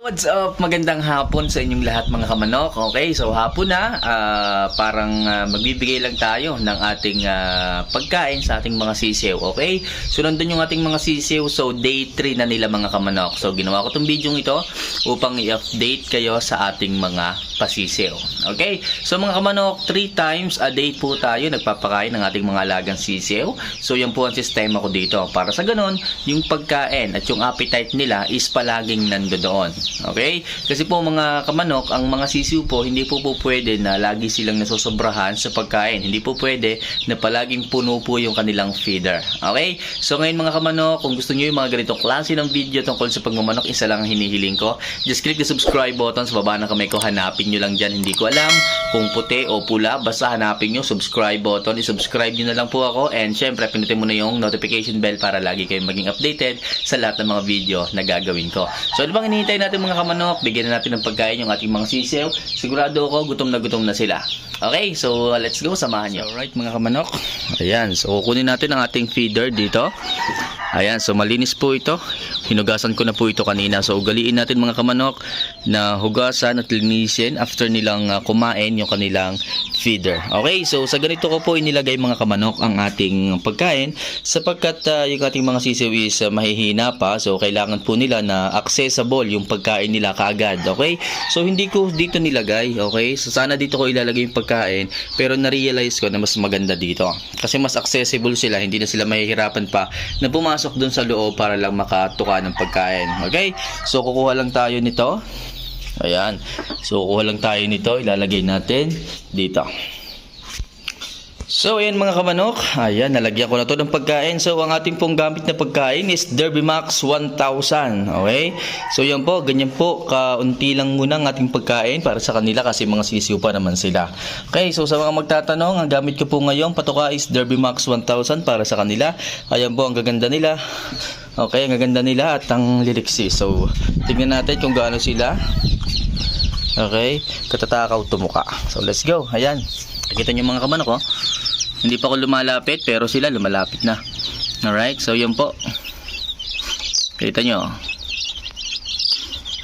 What's up? Magandang hapon sa inyong lahat mga kamanok. Okay, so hapon na. ah, parang ah, magbibigay lang tayo ng ating ah, pagkain sa ating mga sisiw. Okay? So nandun yung ating mga sisiw. So day 3 na nila mga kamanok. So ginawa ko tong video ito upang i-update kayo sa ating mga pasisiw. Okay? So mga kamanok, 3 times a day po tayo nagpapakain ng ating mga alagang sisiw. So yan po ang sistema ko dito. Para sa ganun, yung pagkain at yung appetite nila is palaging nandoon. Okay? Kasi po mga kamanok, ang mga sisiw po, hindi po po pwede na lagi silang nasosobrahan sa pagkain. Hindi po pwede na palaging puno po yung kanilang feeder. Okay? So ngayon mga kamanok, kung gusto niyo yung mga ganitong klase ng video tungkol sa pagmamanok, isa lang ang hinihiling ko. Just click the subscribe button sa baba ng kamay ko. Hanapin nyo lang dyan. Hindi ko alam kung puti o pula. Basta hanapin nyo, subscribe button. I-subscribe nyo na lang po ako. And syempre, pinutin mo na yung notification bell para lagi kayong maging updated sa lahat ng mga video na gagawin ko. So ano bang hinihintay natin mga kamanok? Bigyan na natin ng pagkain yung ating mga sisiw. Sigurado ako, gutom na gutom na sila. Okay, so let's go, samahan nyo. Alright mga kamanok. Ayan, so kukunin natin ang ating feeder dito. Ayan, so malinis po ito. Hinugasan ko na po ito kanina. So ugaliin natin mga kamanok na hugasan at linisin after nilang uh, kumain yung kanilang feeder. Okay, so sa ganito ko po inilagay mga kamanok ang ating pagkain sapagkat uh, yung ating mga sisiw is uh, mahihina pa. So kailangan po nila na accessible yung pagkain nila kaagad. Okay, so hindi ko dito nilagay. Okay, so sana dito ko ilalagay yung pagkain pero na-realize ko na mas maganda dito. Kasi mas accessible sila, hindi na sila mahihirapan pa na pumasok dun sa loob para lang makatuka ng pagkain. Okay? So, kukuha lang tayo nito. Ayan. So, kukuha lang tayo nito. Ilalagay natin dito. So, ayan mga kamanok. Ayan, nalagyan ko na to ng pagkain. So, ang ating pong gamit na pagkain is Derby Max 1000. Okay? So, yan po. Ganyan po. Kaunti lang muna ang ating pagkain para sa kanila kasi mga sisiw pa naman sila. Okay, so sa mga magtatanong, ang gamit ko po ngayon, patuka is Derby Max 1000 para sa kanila. Ayan po, ang gaganda nila. Okay, ang gaganda nila at ang liliksi. So, tingnan natin kung gaano sila. Okay, katatakaw tumuka. So, let's go. Ayan. Nakita niyo mga kamanok, oh. Hindi pa ako lumalapit, pero sila lumalapit na. Alright, so yun po. Kita nyo.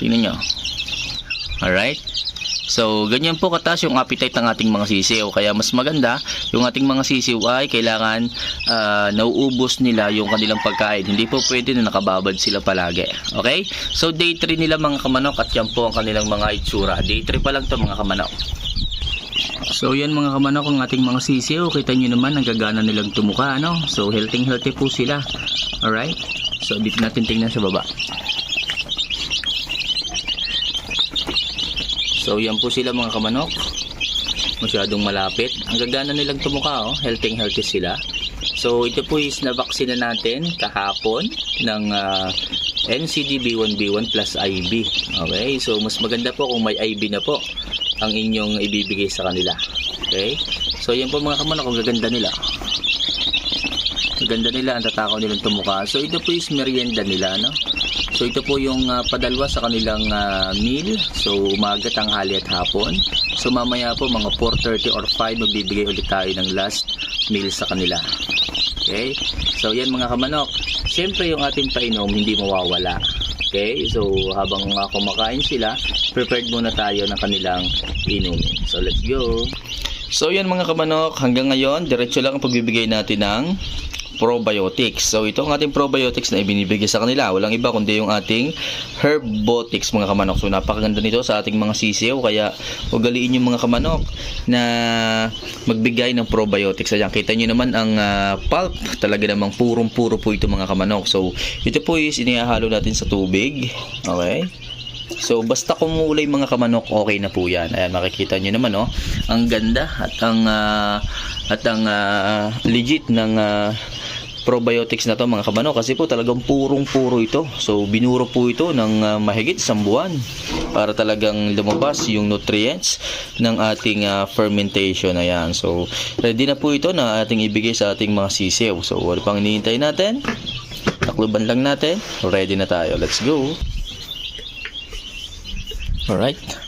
Tingnan nyo. Alright. So, ganyan po kataas yung appetite ng ating mga sisiw. Kaya mas maganda, yung ating mga sisiw ay kailangan ah, nauubos nila yung kanilang pagkain. Hindi po pwede na nakababad sila palagi. Okay? So, day 3 nila mga kamanok at yan po ang kanilang mga itsura. Day 3 pa lang to mga kamanok. So yan mga kamanok ang ating mga sisiw. Kita nyo naman ang gagana nilang tumuka. Ano? So healthy healthy po sila. Alright? So dito natin tingnan sa baba. So yan po sila mga kamanok. Masyadong malapit. Ang gagana nilang tumuka. Oh. Healthy healthy sila. So ito po is na-vaccine na natin kahapon ng ah, NCD B1B1 plus IB. Okay? So mas maganda po kung may IB na po ang inyong ibibigay sa kanila. Okay? So yan po mga kamanok, ang gaganda nila. Ang ganda nila, ang tatakaw nilang tumuka. So ito po is merienda nila, no? So ito po yung ah, padalwa sa kanilang ah, meal. So umaga, tanghali at hapon. So mamaya po mga 4.30 or 5 magbibigay ulit tayo ng last meal sa kanila. Okay? So yan mga kamanok. Siyempre yung ating painom hindi mawawala. Okay? So habang uh, kumakain sila, prepared muna tayo ng kanilang inumin. So let's go. So yan mga kamanok, hanggang ngayon, diretso lang ang pagbibigay natin ng probiotics. So ito ang ating probiotics na ibinibigay sa kanila. Walang iba kundi yung ating herbotics mga kamanok. So napakaganda nito sa ating mga sisiw. Kaya ugaliin yung mga kamanok na magbigay ng probiotics. Ayan, kita nyo naman ang ah, pulp. Talaga namang purong-puro po ito mga kamanok. So ito po is inihahalo natin sa tubig. Okay. So basta kumulay mga kamanok, okay na po 'yan. Ayan makikita niyo naman oh, ang ganda at ang ah, at ang ah, legit ng ah, probiotics na to mga kamanok kasi po talagang purong-puro ito. So binuro po ito ng ah, mahigit isang buwan para talagang lumabas yung nutrients ng ating ah, fermentation. Ayan. So ready na po ito na ating ibigay sa ating mga sisiw. So ano pang hinihintay natin? Takluban lang natin. Ready na tayo. Let's go. Alright.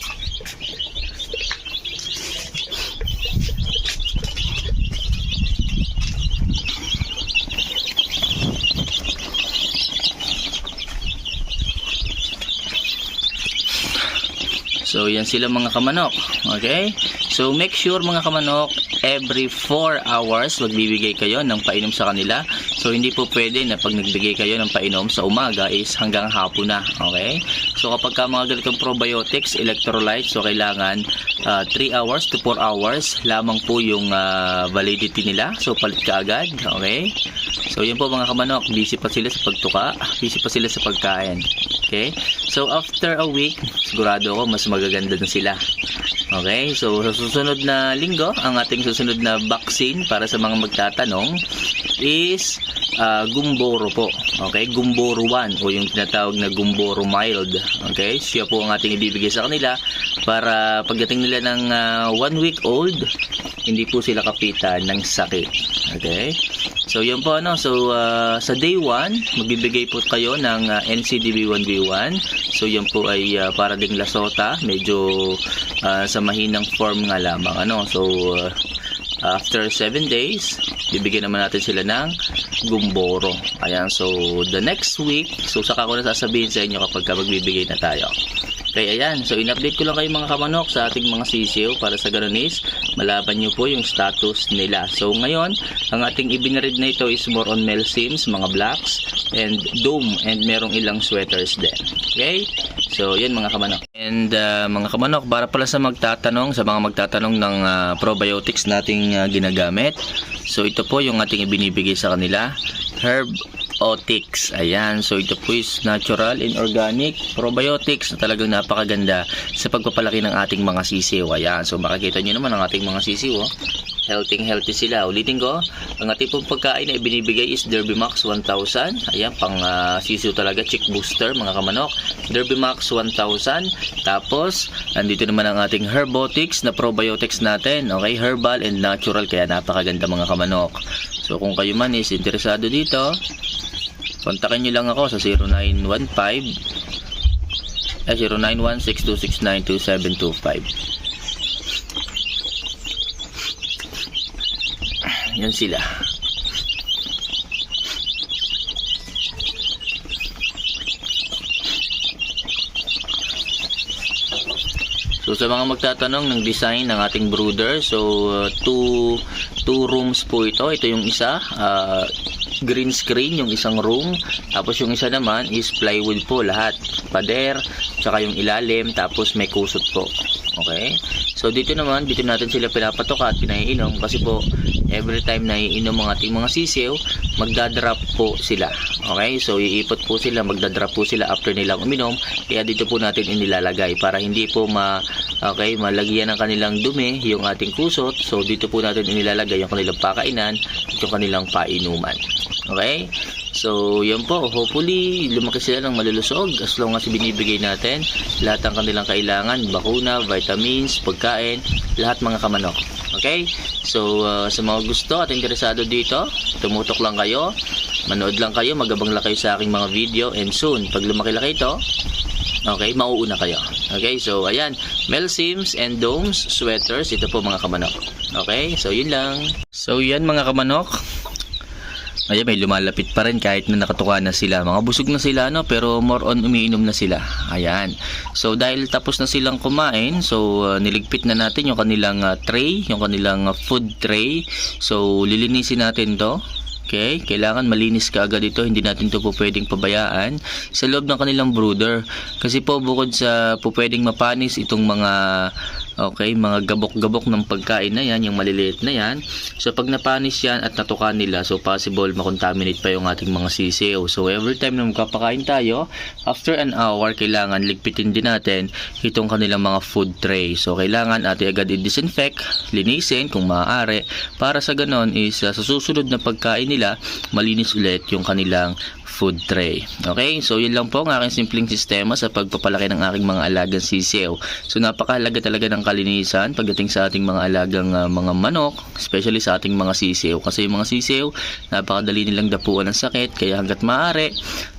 So, yan sila mga kamanok. Okay? So, make sure mga kamanok, every 4 hours, magbibigay kayo ng painom sa kanila. So, hindi po pwede na pag nagbigay kayo ng painom sa umaga is hanggang hapon na. Okay? So, kapag ka mga ganitong probiotics, electrolytes, so kailangan 3 hours to 4 hours lamang po yung ah, validity nila. So, palit ka agad. Okay? So, yun po mga kamanok, busy pa sila sa pagtuka, busy pa sila sa pagkain. Okay? So, after a week, sigurado ako mas magaganda na sila. Okay? So, sa susunod na linggo, ang ating susunod na vaccine para sa mga magtatanong is ah, Gumboro po. Okay? Gumboro 1 o yung tinatawag na Gumboro Mild. Okay? Siya po ang ating ibibigay sa kanila para pagdating nila ng 1 week old, hindi po sila kapitan ng sakit. Okay? So, yun po ano. So, ah, sa day 1, magbibigay po kayo ng ah, NCDB1B1. So, yun po ay ah, para ding lasota. Medyo ah, sa mahinang form nga lamang. Ano? So, ah, after 7 days, bibigyan naman natin sila ng gumboro. Ayan, so the next week, so saka ko na sasabihin sa inyo kapag ka magbibigay na tayo. Kaya ayan, so in-update ko lang kayo mga kamanok sa ating mga sisiyo para sa ganun malaban nyo po yung status nila. So ngayon, ang ating ibinarid na ito is more on male sims, mga blacks, and dome, and merong ilang sweaters din. Okay? So yan mga kamanok. And uh, mga kamanok, para pala sa magtatanong, sa mga magtatanong ng uh, probiotics nating uh, ginagamit. So ito po yung ating ibinibigay sa kanila. Herb Otics. Ayan. So, ito po is natural and organic probiotics na talagang napakaganda sa pagpapalaki ng ating mga sisiw. Ayan. So, makikita nyo naman ang ating mga sisiw. Oh. Healthy healthy sila. Ulitin ko, ang ating pong pagkain na ibinibigay is Derby Max 1000. Ayan, pang uh, sisiw talaga. Chick booster, mga kamanok. Derby Max 1000. Tapos, andito naman ang ating Herbotics na probiotics natin. Okay, herbal and natural. Kaya napakaganda mga kamanok. So, kung kayo man is interesado dito, kontakin nyo lang ako sa 0915 eh, 0916269275 yan sila So sa mga magtatanong ng design ng ating brooder, so uh, two two rooms po ito. Ito yung isa, uh, green screen yung isang room. Tapos yung isa naman is plywood po lahat. Pader, tsaka yung ilalim, tapos may kusot po. Okay? So dito naman, dito natin sila pinapatoka at pinaiinom kasi po every time na iinom ang ating mga sisiw, magdadrop po sila. Okay? So iipot po sila, magdadrop po sila after nilang uminom. Kaya dito po natin inilalagay para hindi po ma okay, malagyan ng kanilang dumi yung ating kusot. So dito po natin inilalagay yung kanilang pakainan at yung kanilang painuman. Okay? So, yan po. Hopefully, lumaki sila ng malulusog as long as binibigay natin lahat ng kanilang kailangan, bakuna, vitamins, pagkain, lahat mga kamanok. Okay? So, uh, sa mga gusto at interesado dito, tumutok lang kayo, manood lang kayo, magabang lang kayo sa aking mga video and soon, pag lumaki-laki ito, Okay, mauuna kayo. Okay, so ayan, Mel Sims and Domes sweaters, ito po mga kamanok. Okay, so yun lang. So yan mga kamanok. Ayan, may lumalapit pa rin kahit na nakatuka na sila. Mga busog na sila, no? Pero more on umiinom na sila. Ayan. So, dahil tapos na silang kumain, so, uh, niligpit na natin yung kanilang uh, tray, yung kanilang uh, food tray. So, lilinisin natin to. Okay, kailangan malinis ka agad ito, hindi natin ito po pwedeng pabayaan sa loob ng kanilang brooder. Kasi po bukod sa po pwedeng mapanis itong mga okay, mga gabok-gabok ng pagkain na yan, yung maliliit na yan. So pag napanis yan at natukan nila, so possible makontaminate pa yung ating mga sisiw. So every time na magkapakain tayo, after an hour, kailangan ligpitin din natin itong kanilang mga food tray. So kailangan ate agad i-disinfect, linisin kung maaari, para sa ganon is uh, sa susunod na pagkain nila, malinis ulit yung kanilang food tray. Okay? So, yun lang po ang aking simpleng sistema sa pagpapalaki ng aking mga alagang sisiw. So, napakahalaga talaga ng kalinisan pagdating sa ating mga alagang uh, mga manok, especially sa ating mga sisiw. Kasi yung mga sisiw, napakadali nilang dapuan ng sakit, kaya hanggat maaari,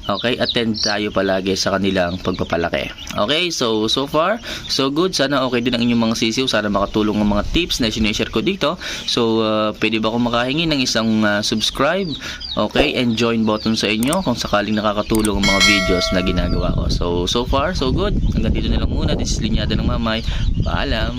Okay, attend tayo palagi sa kanilang pagpapalaki. Okay, so so far, so good. Sana okay din ang inyong mga sisiw. Sana makatulong ang mga tips na sinishare ko dito. So, uh, pwede ba akong makahingi ng isang uh, subscribe? Okay, and join button sa inyo kung sakaling nakakatulong ang mga videos na ginagawa ko. So, so far, so good. Hanggang dito na lang muna. This is Linyada ng Mamay. Paalam!